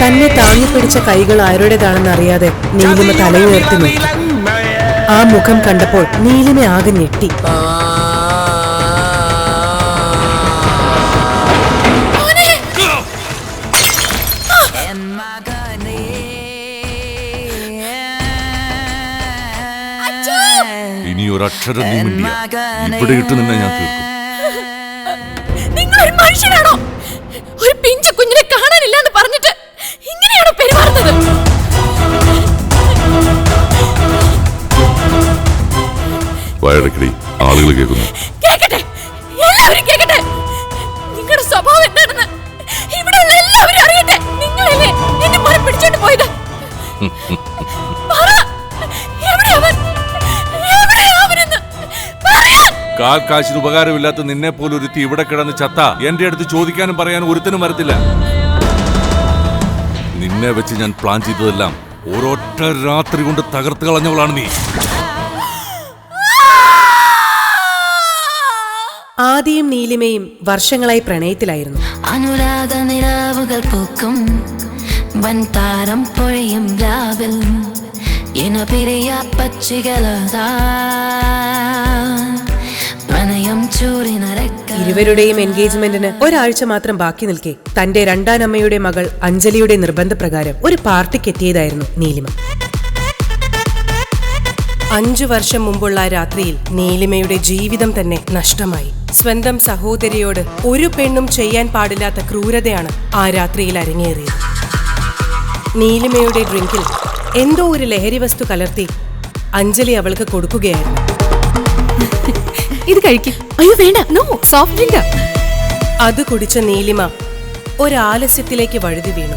തന്നെ താങ്ങി പിടിച്ച കൈകൾ ആരുടേതാണെന്ന് അറിയാതെ നീലിമ തലയുയർത്തി നോക്കി ആ മുഖം കണ്ടപ്പോൾ നീലിമ ആകെ ഞെട്ടി. ഇനി ഒരക്ഷരം നീ മിണ്ടിയ. ഇവിടെ ഇട്ട് നിന്നെ ഞാൻ തീർക്കും. നിങ്ങൾ ഒരു മനുഷ്യനാണോ? ഒരു പിഞ്ചു കുഞ്ഞിനെ കാണാനില്ല എന്ന് പറഞ്ഞിട്ട് ഇങ്ങനെയാണോ പെരുമാറുന്നത് ആളുകൾ കേൾക്കുന്നു. കേക്കട്ടെ. എല്ലാവരും കേക്കട്ടെ. നിങ്ങളുടെ സ്വഭാവം എന്താണെന്ന് ഇവിടെയുള്ള എല്ലാവരും അറിയട്ടെ. നിങ്ങളല്ലേ എന്നെ മോനെ പിടിച്ചോണ്ട് പോയത്. പറ. എവിടെയാ അവൻ? എവിടെയാ അവനെന്ന്? പറയാൻ കാൽ കാശിന് ഉപകാരമില്ലാത്ത നിന്നെ പോലെ ഒരുത്തി ഇവിടെ കിടന്ന് ചത്ത. എന്റെ അടുത്ത് ചോദിക്കാനും പറയാനും ഒരുത്തനും വരത്തില്ല. നിന്നെ വെച്ച് ഞാൻ പ്ലാൻ ചെയ്തതെല്ലാം ഒരൊറ്റ രാത്രി കൊണ്ട് തകർത്ത് കളഞ്ഞവളാണ് നീ. ആദിയും നീലിമയും വർഷങ്ങളായി പ്രണയത്തിലായിരുന്നു. അനുരാഗ നിലാവുകൾ പൂക്കും വൻതാരം പൊഴിയും രാവിൽ. പക്ഷികളതാ. ഇരുവരുടെയും എൻഗേജ്മെന്റിന് ഒരാഴ്ച മാത്രം ബാക്കി നിൽക്കെ. തന്റെ രണ്ടാനമ്മയുടെ മകൾ അഞ്ജലിയുടെ നിർബന്ധപ്രകാരം ഒരു പാർട്ടിക്ക് എത്തിയതായിരുന്നു നീലിമ. അഞ്ചു വർഷം മുമ്പുള്ള രാത്രിയിൽ നീലിമയുടെ ജീവിതം തന്നെ നഷ്ടമായി. സ്വന്തം സഹോദരിയോട് ഒരു പെണ്ണും ചെയ്യാൻ പാടില്ലാത്ത ക്രൂരതയാണ് ആ രാത്രിയിൽ അരങ്ങേറിയത്. നീലിമയുടെ ഡ്രിങ്കിൽ എന്തോ ഒരു ലഹരി വസ്തു കലർത്തി അഞ്ജലി അവൾക്ക് കൊടുക്കുകയായിരുന്നു. ഇത് കഴിക്കും. അയ്യോ വേണ്ട. നോ സോഫ്റ്റ് ഡ്രിങ്ക് അത് കുടിച്ച നീലിമ ഒരാലസ്യത്തിലേക്ക് വഴുതി വീണു.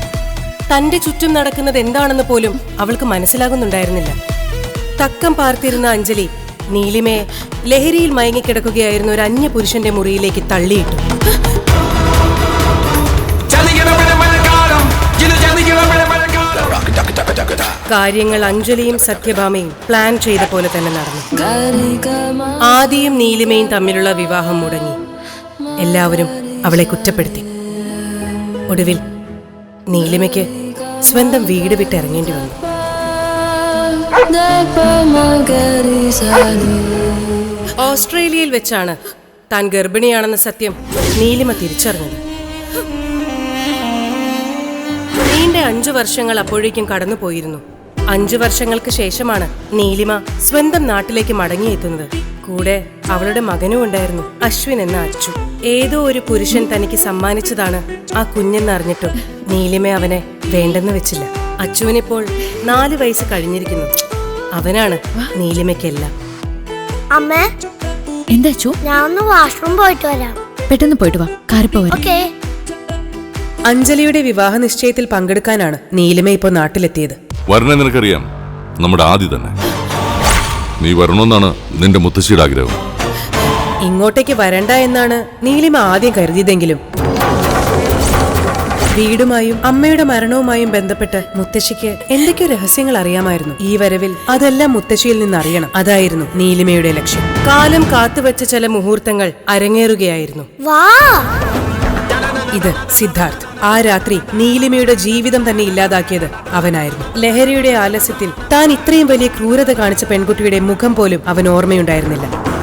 തന്റെ ചുറ്റും നടക്കുന്നത് എന്താണെന്ന് പോലും അവൾക്ക് മനസ്സിലാകുന്നുണ്ടായിരുന്നില്ല. തക്കം പാർത്തിരുന്ന അഞ്ജലി നീലിമയെ ലഹരിയിൽ മയങ്ങിക്കിടക്കുകയായിരുന്ന ഒരു അന്യ പുരുഷന്റെ മുറിയിലേക്ക് തള്ളിയിട്ടു. കാര്യങ്ങൾ അഞ്ജലിയും സത്യഭാമയും പ്ലാൻ ചെയ്ത പോലെ തന്നെ നടന്നു. ആദിയും നീലിമയും തമ്മിലുള്ള വിവാഹം മുടങ്ങി. എല്ലാവരും അവളെ കുറ്റപ്പെടുത്തി. ഒടുവിൽ നീലിമയ്ക്ക് സ്വന്തം വീട് വിട്ട് ഇറങ്ങേണ്ടി വന്നു. ഓസ്ട്രേലിയയിൽ വെച്ചാണ് താൻ ഗർഭിണിയാണെന്ന സത്യം നീലിമ തിരിച്ചറിഞ്ഞത്. നീണ്ട അഞ്ചു വർഷങ്ങൾ അപ്പോഴേക്കും കടന്നുപോയിരുന്നു. അഞ്ചു വർഷങ്ങൾക്ക് ശേഷമാണ് നീലിമ സ്വന്തം നാട്ടിലേക്ക് മടങ്ങിയെത്തുന്നത്. കൂടെ അവളുടെ മകനും ഉണ്ടായിരുന്നു അശ്വിൻ എന്ന അച്ചു. ഏതോ ഒരു പുരുഷൻ തനിക്ക് സമ്മാനിച്ചതാണ് ആ കുഞ്ഞെന്നറിഞ്ഞിട്ടും നീലിമ അവനെ വേണ്ടെന്ന് വെച്ചില്ല. അച്ചുവിനിപ്പോൾ നാല് വയസ്സ് കഴിഞ്ഞിരിക്കുന്നു. അവനാണ് നീലിമയ്ക്കെല്ലാം. അമ്മേ എന്താ ഞാൻ ഒന്ന് വാഷ്റൂം പോയിട്ട് വരാം. പെട്ടെന്ന് പോയിട്ട് വാ. കാറിപ്പോ വരാം ഓക്കേ. അഞ്ജലിയുടെ വിവാഹ നിശ്ചയത്തിൽ പങ്കെടുക്കാനാണ് നീലിമ ഇപ്പോൾ നാട്ടിലെത്തിയത്. വരണേ നിനക്കറിയാം. നമ്മുടെ ആദ്യ തന്നെ. നീ വരണമെന്നാണ് നിന്റെ മുത്തശ്ശിയുടെ ആഗ്രഹം. ഇങ്ങോട്ടേക്ക് വരണ്ട എന്നാണ് നീലിമ ആദ്യം കരുതിയതെങ്കിലും. വീടുമായും അമ്മയുടെ മരണവുമായും ബന്ധപ്പെട്ട് മുത്തശ്ശിക്ക് എന്തൊക്കെയോ രഹസ്യങ്ങൾ അറിയാമായിരുന്നു. ഈ വരവിൽ അതെല്ലാം മുത്തശ്ശിയിൽ നിന്ന് അറിയണം അതായിരുന്നു നീലിമയുടെ ലക്ഷ്യം. കാലം കാത്തുവച്ച ചില മുഹൂർത്തങ്ങൾ അരങ്ങേറുകയായിരുന്നു. വാ! ഇത് സിദ്ധാർത്ഥ്. ആ രാത്രി നീലിമയുടെ ജീവിതം തന്നെ ഇല്ലാതാക്കിയത് അവനായിരുന്നു. ലഹരിയുടെ ആലസ്യത്തിൽ താൻ ഇത്രയും വലിയ ക്രൂരത കാണിച്ച പെൺകുട്ടിയുടെ മുഖം പോലും അവൻ ഓർമ്മയുണ്ടായിരുന്നില്ല.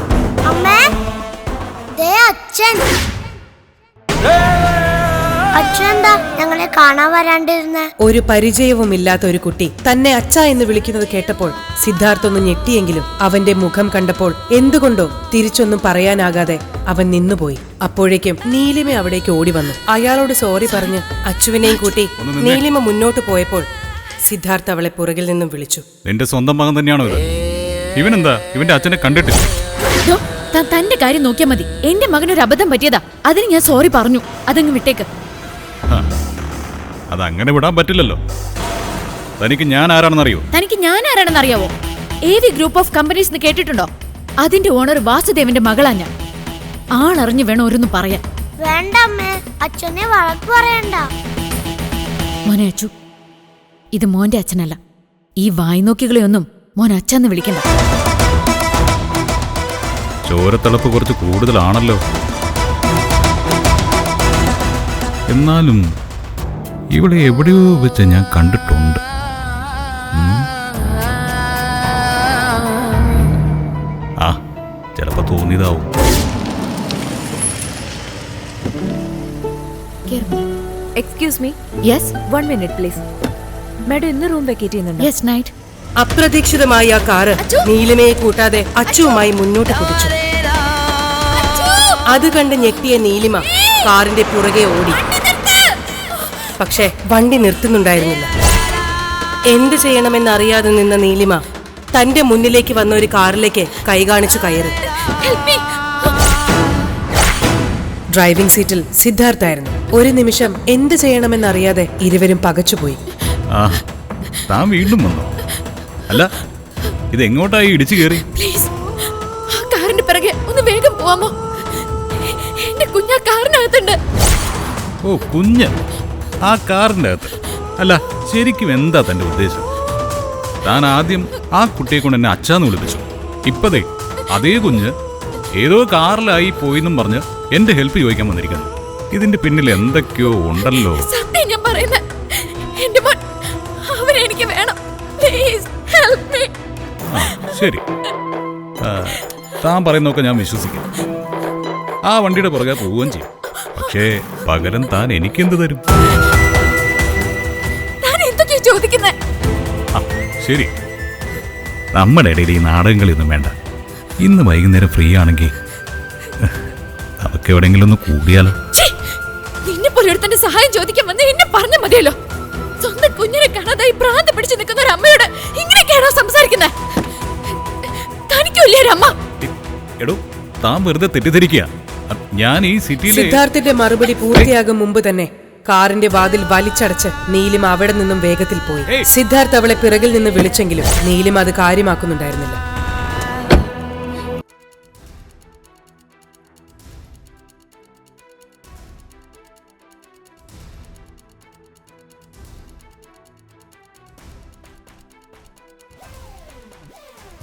ഞങ്ങളെ കാണാൻ വരാണ്ടിരുന്നേ? ഒരു പരിചയവുമില്ലാത്ത ഒരു കുട്ടി തന്നെ അച്ഛ എന്ന് വിളിക്കുന്നത് കേട്ടപ്പോൾ സിദ്ധാർത്ഥ് ഒന്ന് ഞെട്ടിയെങ്കിലും അവന്റെ മുഖം കണ്ടപ്പോൾ എന്തുകൊണ്ടോ തിരിച്ചൊന്നും പറയാനാകാതെ അവൻ നിന്നുപോയി. അപ്പോഴേക്കും നീലിമ അവിടേക്ക് ഓടി വന്നു അയാളോട് സോറി പറഞ്ഞ് അച്ചുവിനെയും കൂട്ടി നീലിമ മുന്നോട്ട് പോയപ്പോൾ സിദ്ധാർത്ഥ അവളെ പുറകിൽ നിന്നും വിളിച്ചു. നിന്റെ സ്വന്തം മകൻ തന്നെയാണോ ഇത് ഇവനെന്താ? ഇവന്റെ അച്ഛനെ കണ്ടിട്ടില്ല. താൻ തന്റെ കാര്യം നോക്കിയാ മതി. എന്റെ മകനൊരു അബദ്ധം പറ്റിയതാ. അതിന് ഞാൻ സോറി പറഞ്ഞു. അതങ്ങ് വിട്ടേക്ക്. അതങ്ങനെ വിടാൻ പറ്റില്ലല്ലോ. തനിക്ക് ഞാൻ ആരാണെന്ന് അറിയോ തനിക്ക് ഞാൻ ആരാണെന്ന് അറിയാവോ A V group of companies കേട്ടിട്ടുണ്ടോ? അതിന്റെ ഓണർ വാസുദേവന്റെ മകളാ ഞാൻ. ആളറിഞ്ഞു വേണം ഓരോന്ന് പറയാൻ. വേണ്ട അമ്മേ അച്ഛനെ വഴക്ക് പറയണ്ട. മോനെ അച്ചു ഇത് മോന്റെ അച്ഛനല്ല. ഈ വായി നോക്കികളെയൊന്നും മോൻ അച്ഛന്ന് വിളിക്കണ്ട. ചോരത്തിളപ്പ് കുറച്ച് കൂടുതലാണല്ലോ. എന്നാലും ഇവിടെ എവിടെയോ വെച്ച് ഞാൻ കണ്ടിട്ടുണ്ട്. ആ ചിലപ്പോ തോന്നിയതാവും. Excuse me yes one minute please madam ഇന്ന് റൂം വെക്കേറ്റ് ചെയ്യുന്നുണ്ട്? യെസ് നൈറ്റ് അപ്രതീക്ഷിതമായി ആ കാറ് നീലിനെ കൂട്ടാതെ അച്ചുവുമായി മുന്നോട്ട് കുതിച്ചു. അത് കണ്ട് ഞെട്ടിയ നീലിമ കാറിന്റെ പുറകെ ഓടി. പക്ഷേ വണ്ടി നിർത്തുന്നുണ്ടായിരുന്നില്ല. എന്ത് ചെയ്യണമെന്നറിയാതെ നിന്ന നീലിമ തന്റെ മുന്നിലേക്ക് വന്ന ഒരു കാറിലേക്ക് കൈ കാണിച്ചു കയറി ഡ്രൈവിംഗ് സീറ്റിൽ സിദ്ധാർത്ഥായിരുന്നു ഒരു നിമിഷം എന്ത് ചെയ്യണമെന്നറിയാതെ ഇരുവരും പകച്ചുപോയി. ആ താൻ വീണ്ടും വന്നോ? അല്ല ഇത് എങ്ങോട്ടായി ഇടിച്ചു കയറി? പ്ലീസ് ആ കാറിന്റെ പിറകെ ഒന്ന് വേഗം പോവാമോ? എന്റെ കുഞ്ഞാ കാറിനകത്തുണ്ട്. ഓ കുഞ്ഞ്. ആ കാറിന്റെ അകത്ത്. അല്ല ശരിക്കും എന്താ തന്റെ ഉദ്ദേശം? താൻ ആദ്യം ആ കുട്ടിയെ കൊണ്ട് എന്നെ അച്ഛാന്ന് വിളിപ്പിച്ചു. ഇപ്പതേ അതേ കുഞ്ഞ് ഏതോ കാറിലായി പോയിന്നും പറഞ്ഞ് എന്റെ ഹെൽപ്പ് ചോദിക്കാൻ വന്നിരിക്കുന്നു. ഇതിന്റെ പിന്നിൽ എന്തൊക്കെയോ ഉണ്ടല്ലോ. സത്യം ഞാൻ പറയുന്നത് എന്റെ മോൻ അവനെ എനിക്ക് വേണം. പ്ലീസ് ഹെൽപ്പ് മീ ആ ശരി. ആ, താൻ പറയുന്നതൊക്കെ ഞാൻ വിശ്വസിക്കും. ആ വണ്ടിയുടെ പുറകെ പോവുകയും ചെയ്യും. പക്ഷേ പകരം താൻ എനിക്കെന്ത് തരും? എന്തൊക്കെയാ ചോദിക്കുന്നത് ആ ശരി. നമ്മുടെ ഇടയിൽ ഈ നാടകങ്ങളൊന്നും വേണ്ട. ഇന്ന് വൈകുന്നേരം ഫ്രീ ആണെങ്കിൽ നമുക്ക് എവിടെയെങ്കിലും ഒന്ന് കൂടിയാലോ? ഒരുത്തന്റെ സഹായം ചോദിക്കാൻ വന്ന് എന്നെ പറഞ്ഞ മതിയല്ലോ. സ്വന്തം കുഞ്ഞിനെ കാണാതായി ഭ്രാന്ത് പിടിച്ചു നിൽക്കുന്ന ഒരു അമ്മയോട് ഇങ്ങനെയൊക്കെയാണോ സംസാരിക്കുന്നത് തനിക്കില്ലേ അമ്മ? എടോ താൻ വെറുതെ തെറ്റിദ്ധരിക്കുക. അ- ഞാൻ ഈ സിറ്റിയിലെ സിദ്ധാർത്ഥിന്റെ മറുപടി പൂർത്തിയാകും മുമ്പ് തന്നെ കാറിന്റെ വാതിൽ വലിച്ചടച്ച് നീലിമ അവിടെ നിന്നും വേഗത്തിൽ പോയി. സിദ്ധാർത്ഥ് അവളെ പിറകിൽ നിന്ന് വിളിച്ചെങ്കിലും നീലിമ അത് കാര്യമാക്കുന്നുണ്ടായിരുന്നില്ല.